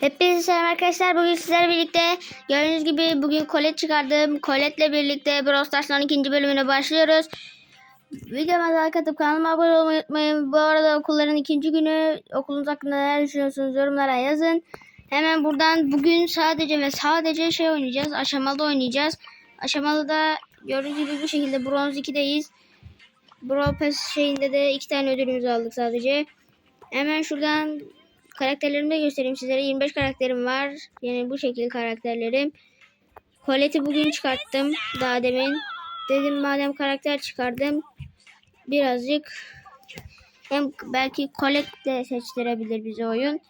Hepinize selam arkadaşlar. Bugün sizlerle birlikte gördüğünüz gibi bugün Colette çıkardım. Colette'le birlikte Brawl Stars'ın ikinci bölümüne başlıyoruz. Videoma like atıp kanalıma abone olmayı unutmayın. Bu arada okulların ikinci günü okulunuz hakkında neler düşünüyorsunuz yorumlara yazın. Hemen buradan bugün sadece ve sadece şey oynayacağız. Aşamalı oynayacağız. Aşamalı da gördüğünüz gibi bu şekilde bronz 2'deyiz. Brawl Pass şeyinde de iki tane ödülümüzü aldık sadece. Hemen şuradan karakterlerimi de göstereyim sizlere. 25 karakterim var. Yani bu şekilde karakterlerim. Colette'i bugün çıkarttım. Daha demin. Dedim madem karakter çıkardım. Birazcık hem belki Colette de seçtirebilir bize oyun.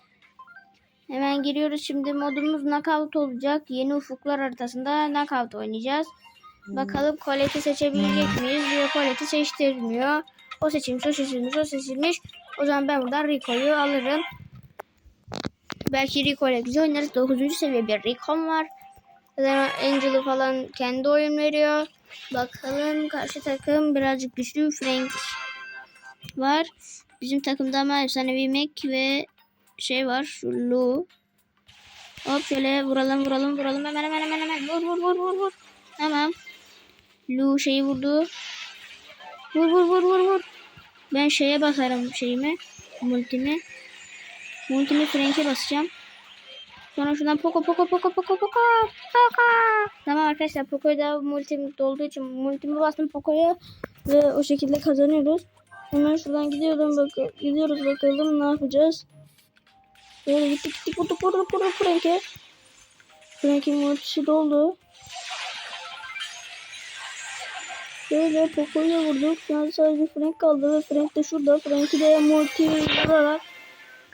Hemen giriyoruz. Şimdi modumuz knockout olacak. Yeni ufuklar haritasında knockout oynayacağız. Bakalım Colette'i seçebilecek miyiz? Diyor Colette'i seçtirmiyor. O seçilmiş, o seçilmiş, o seçilmiş. O zaman ben buradan Rico'yu alırım. Belki Rico ile güzel oynarız. 9. seviye bir Rico'm var. Zaten Angel'ı falan kendi oyun veriyor. Bakalım karşı takım birazcık güçlü. Frank var. Bizim takımda ama efsanevi Mac ve şey var. Şu Lu. Hop şöyle vuralım vuralım vuralım. Hemen hemen hemen hemen. Vur vur vur vur vur. Tamam. Lu şeyi vurdu. Vur vur vur vur vur. Ben şeye basarım şeyimi. Multimi. Multimi Frank'e basacağım. Sonra şuradan Poco Poco Poco Poco Poco Poco. Tamam arkadaşlar Poco'yu da multim dolduğu için multimi bastım Poco'ya ve o şekilde kazanıyoruz. Hemen şuradan gidiyorum bak gidiyoruz bakalım ne yapacağız. Böyle gittik gittik vurduk vurduk vurduk Frank'e. Frank'in multisi doldu. Böyle Poco'yu vurduk. Şu an sadece Frank kaldı ve Frank de şurada. Frank'i de multi vurarak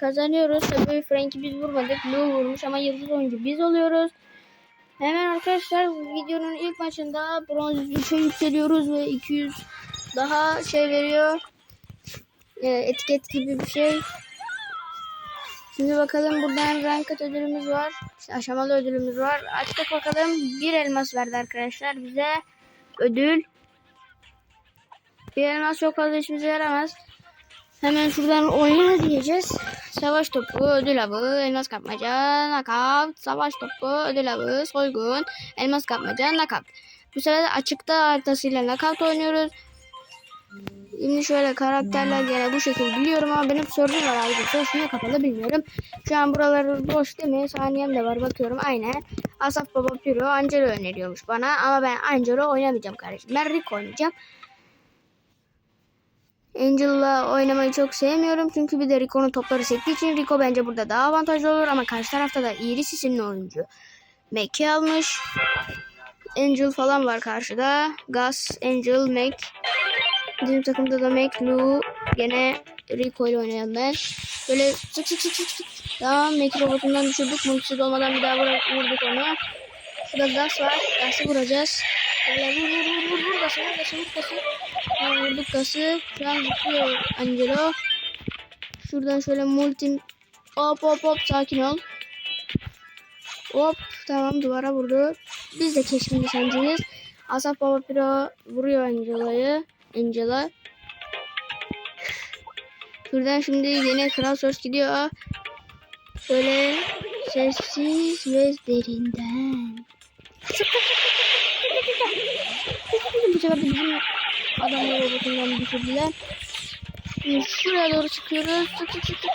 kazanıyoruz. Tabii Frank'i biz vurmadık. Blue vurmuş ama yıldız oyuncu biz oluyoruz. Hemen arkadaşlar videonun ilk maçında bronz 3'e yükseliyoruz ve 200 daha şey veriyor. Ee, etiket gibi bir şey. Şimdi bakalım buradan rank ödülümüz var. İşte aşamalı ödülümüz var. Açtık bakalım. Bir elmas verdi arkadaşlar bize. Ödül. Bir elmas çok fazla işimize yaramaz. Hemen şuradan oyna diyeceğiz. Savaş topu, ödül avı, elmas kapmaca, nakavt, savaş topu, ödül avı, soygun, elmas kapmaca, nakavt. Bu sefer açıkta haritasıyla nakavt oynuyoruz. Şimdi şöyle karakterler gene bu şekilde biliyorum ama benim server var abi. Niye kapalı bilmiyorum. Şu an buraları boş değil mi? Saniyem de var bakıyorum aynen. Asaf Baba Piro Angelo öneriyormuş bana ama ben Angelo oynamayacağım kardeşim. Ben Rick oynayacağım. Angel'la oynamayı çok sevmiyorum. Çünkü bir de Rico'nun topları sektiği için Rico bence burada daha avantajlı olur. Ama karşı tarafta da Iris isimli oyuncu. Mac'i almış. Angel falan var karşıda. Gus, Angel, Mac. Bizim takımda da Mac, Lou. Gene Rico ile oynayanlar. Böyle sık sık sık sık sık. Tamam Mac'i robotundan düşürdük. Multisi olmadan bir daha vur- vurduk onu. Şurada Gus var. Gus'ı vuracağız. Böyle vur vur vur vur vur. Gus'ı vur Gus'ı vur. Vurduk Gus'ı. Şu an zıplıyor Angelo. Şuradan şöyle multi... Hop hop hop sakin ol. Hop tamam duvara vurdu. Biz de keşfin nişancıyız. Asaf Baba Piro vuruyor Angela'yı. Angela. Şuradan şimdi yine Kral Söz gidiyor. Böyle sessiz ve derinden. Bu sefer bizim adamları robotundan düşürdüler. Şimdi şuraya doğru çıkıyoruz. Çık çık çık çık.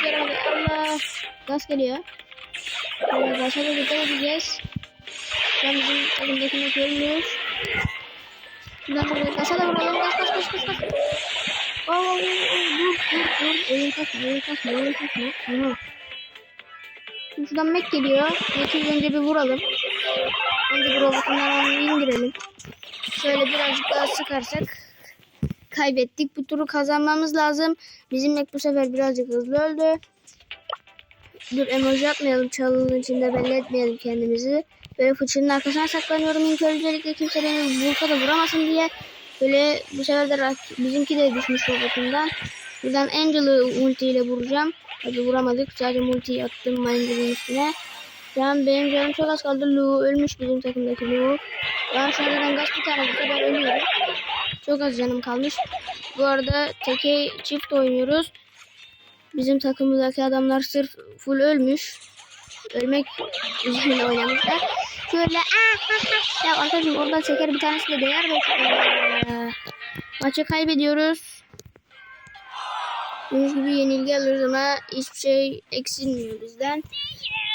Şey yaramadı. Allah. Gaz geliyor. Böyle başa da dikkat edeceğiz. Ben bizim elimdekini görmüyoruz. Şuradan şöyle gasa da vuralım. Gaz gaz gaz gaz gaz. Oo, dur dur dur. Oyun kasma oyun kasma oyun. Hı. Şimdi şuradan Mac geliyor. Mac'i önce bir vuralım. Önce bir robotundan indirelim. Şöyle birazcık daha sıkarsak kaybettik. Bu turu kazanmamız lazım. Bizim bu sefer birazcık hızlı öldü. Dur emoji atmayalım. Çalının içinde belli etmeyelim kendimizi. Böyle fıçının arkasına saklanıyorum. İlk öncelikle kimse beni vursa da vuramasın diye. Böyle bu sefer de bizimki de düşmüş robotundan. Buradan Angel'ı ulti ile vuracağım. Tabi vuramadık. Sadece multiyi attım Angel'ın üstüne. An benim canım çok az kaldı. Lu ölmüş bizim takımdaki Lu. Ben şu an zaten gaz bir tane vursa ben ölüyorum. Çok az canım kalmış. Bu arada teke çift oynuyoruz. Bizim takımdaki adamlar sırf full ölmüş. Ölmek üzerine oynamışlar. Şöyle ya arkadaşım oradan çeker bir tanesi de değer de Ee, maçı kaybediyoruz. Gördüğünüz gibi yenilgi alıyoruz ama hiçbir şey eksilmiyor bizden.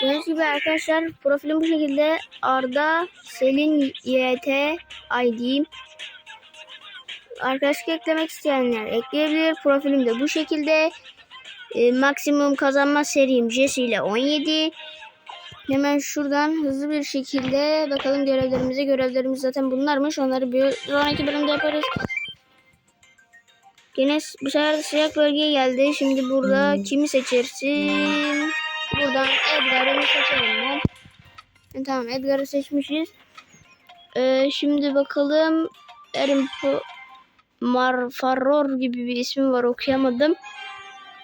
Gördüğünüz gibi arkadaşlar profilim bu şekilde Arda Selin YT ID Arkadaşlık eklemek isteyenler ekleyebilir. Profilim de bu şekilde. E, maksimum kazanma serim Jesse ile 17. Hemen şuradan hızlı bir şekilde bakalım görevlerimize. Görevlerimiz zaten bunlarmış. Onları bir sonraki bölümde yaparız. Gene bu sefer sıcak bölgeye geldi. Şimdi burada kimi seçersin? Buradan Edgar'ı seçelim ben. E, Tamam Edgar'ı seçmişiz. Ee, şimdi bakalım Erim Marfaror gibi bir ismi var okuyamadım.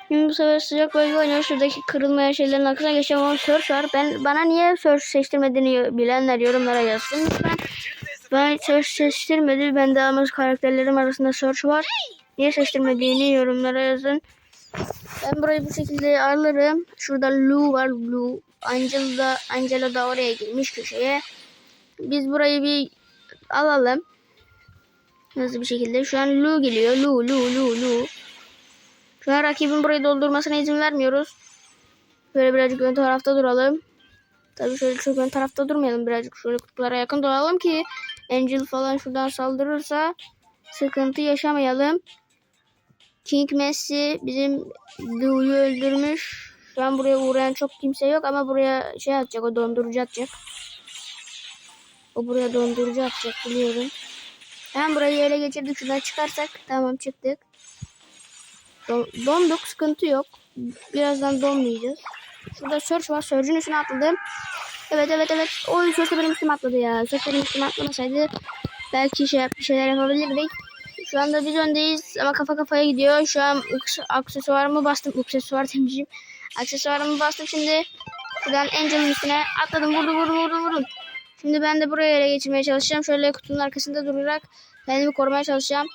Şimdi bu sefer sıcak bölge oynuyor. Şuradaki kırılmayan şeylerin geçeceğim ama search var. Ben, bana niye search seçtirmediğini bilenler yorumlara yazsın lütfen. Ben search seçtirmedi. Ben de ama karakterlerim arasında search var. Niye seçtirmediğini yorumlara yazın. Ben burayı bu şekilde alırım. Şurada Lou var. Lou. Angela da, Angela da oraya girmiş köşeye. Biz burayı bir alalım. Hızlı bir şekilde. Şu an Lu geliyor. Lu, Lu, Lu, Lu. Şu an rakibin burayı doldurmasına izin vermiyoruz. Böyle birazcık ön tarafta duralım. Tabii şöyle çok ön tarafta durmayalım. Birazcık şöyle kutulara yakın duralım ki Angel falan şuradan saldırırsa sıkıntı yaşamayalım. King Messi bizim Lu'yu öldürmüş. Şu an buraya uğrayan çok kimse yok ama buraya şey atacak o dondurucu atacak. O buraya dondurucu atacak biliyorum. Hemen burayı ele geçirdik. Şuradan çıkarsak. Tamam çıktık. Don- donduk. Sıkıntı yok. Birazdan donmayacağız. Şurada search var. Search'ün üstüne atladım. Evet evet evet. Oy search benim üstüme atladı ya. Search benim üstüme atlamasaydı belki şey bir şeyler yapabilirdik. Şu anda biz öndeyiz ama kafa kafaya gidiyor. Şu an aks- aksesuarımı bastım. Aksesuar demişim. Aksesuarımı bastım şimdi. Şuradan Angel'ın üstüne atladım. Vurdum vurdum vurdum vurdum. Şimdi ben de buraya ele geçirmeye çalışacağım. Şöyle kutunun arkasında durarak kendimi korumaya çalışacağım.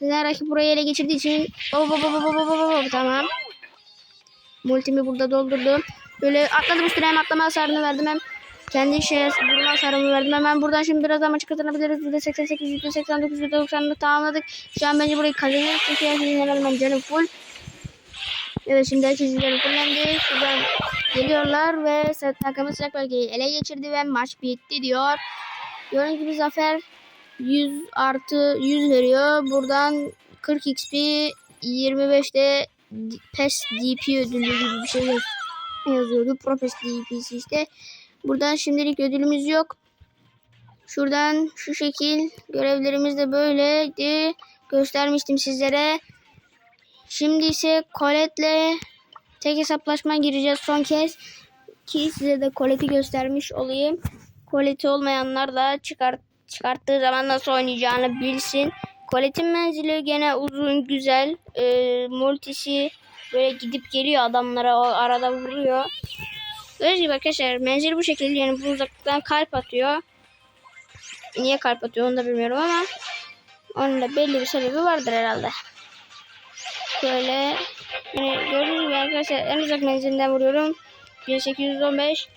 Neden rakip burayı ele geçirdiği için hop hop hop hop hop hop tamam. Multimi burada doldurdum. Böyle atladım üstüne hem atlama hasarını verdim hem kendi şey durma hasarımı verdim. Hemen buradan şimdi biraz daha maçı kazanabiliriz. %88, %89, %90'lık tamamladık. Şu an bence burayı kazanıyoruz. Çünkü herkesin herhalde canım full. Evet şimdi herkesin canı fullendi. Şuradan geliyorlar ve takımı sıcak bölgeyi ele geçirdi ve maç bitti diyor. Gördüğünüz gibi Zafer 100 artı 100 veriyor. Buradan 40 XP 25'te PES DP ödülü gibi bir şey yaz- yazıyordu. Pro PES DP'si işte. Buradan şimdilik ödülümüz yok. Şuradan şu şekil görevlerimiz de böyleydi. Göstermiştim sizlere. Şimdi ise Colette'le tek hesaplaşma gireceğiz son kez. Ki size de Colette'i göstermiş olayım. Colette olmayanlar da çıkart, çıkarttığı zaman nasıl oynayacağını bilsin. Colette'in menzili gene uzun güzel. Ee, multisi böyle gidip geliyor adamlara o arada vuruyor. Gördüğünüz gibi arkadaşlar menzili bu şekilde yani bu uzaklıktan kalp atıyor. Niye kalp atıyor onu da bilmiyorum ama onun da belli bir sebebi vardır herhalde. Şöyle yani gördüğünüz arkadaşlar en uzak menzilinden vuruyorum. 1815.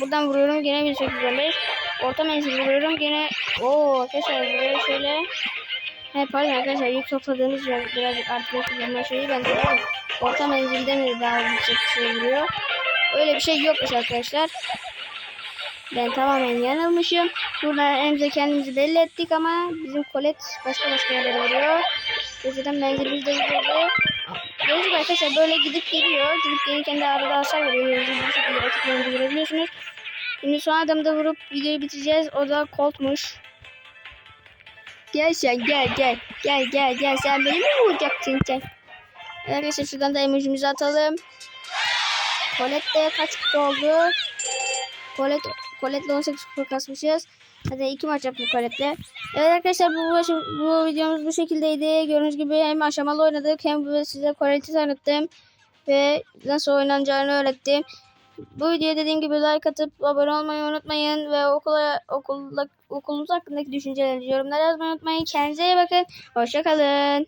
Buradan vuruyorum gene 1815. Orta menzil vuruyorum gene. Oo arkadaşlar buraya şöyle. He pardon arkadaşlar ilk topladığımız biraz, birazcık artık kullanma şeyi ben de orta menzilde mi daha yüksek şey vuruyor. Öyle bir şey yokmuş arkadaşlar. Ben tamamen yanılmışım. Buradan önce kendimizi belli ettik ama bizim Colette başka başka yerlere vuruyor. Zaten menzilimiz de vurdu. Gördüğünüz gibi arkadaşlar böyle gidip geliyor. Gidip gelirken de arada hasar veriyor. Gördüğünüz gibi rakiplerinizi görebiliyorsunuz. Şimdi son adamda vurup videoyu bitireceğiz. O da Colt'muş. Gel sen gel gel. Gel gel gel. Sen beni mi vuracaksın sen? Arkadaşlar şuradan da emojimizi atalım. Colette kaç kutu oldu? Colette, Colette'le 18 kutu kasmışız. Hadi iki maç yaptık Colette'le. Evet arkadaşlar bu, bu, videomuz bu şekildeydi. Gördüğünüz gibi hem aşamalı oynadık hem size Colette'i tanıttım. Ve nasıl oynanacağını öğrettim. Bu videoya dediğim gibi like atıp abone olmayı unutmayın. Ve okula, okulda, okulumuz hakkındaki düşüncelerinizi yorumlara yazmayı unutmayın. Kendinize iyi bakın. Hoşçakalın.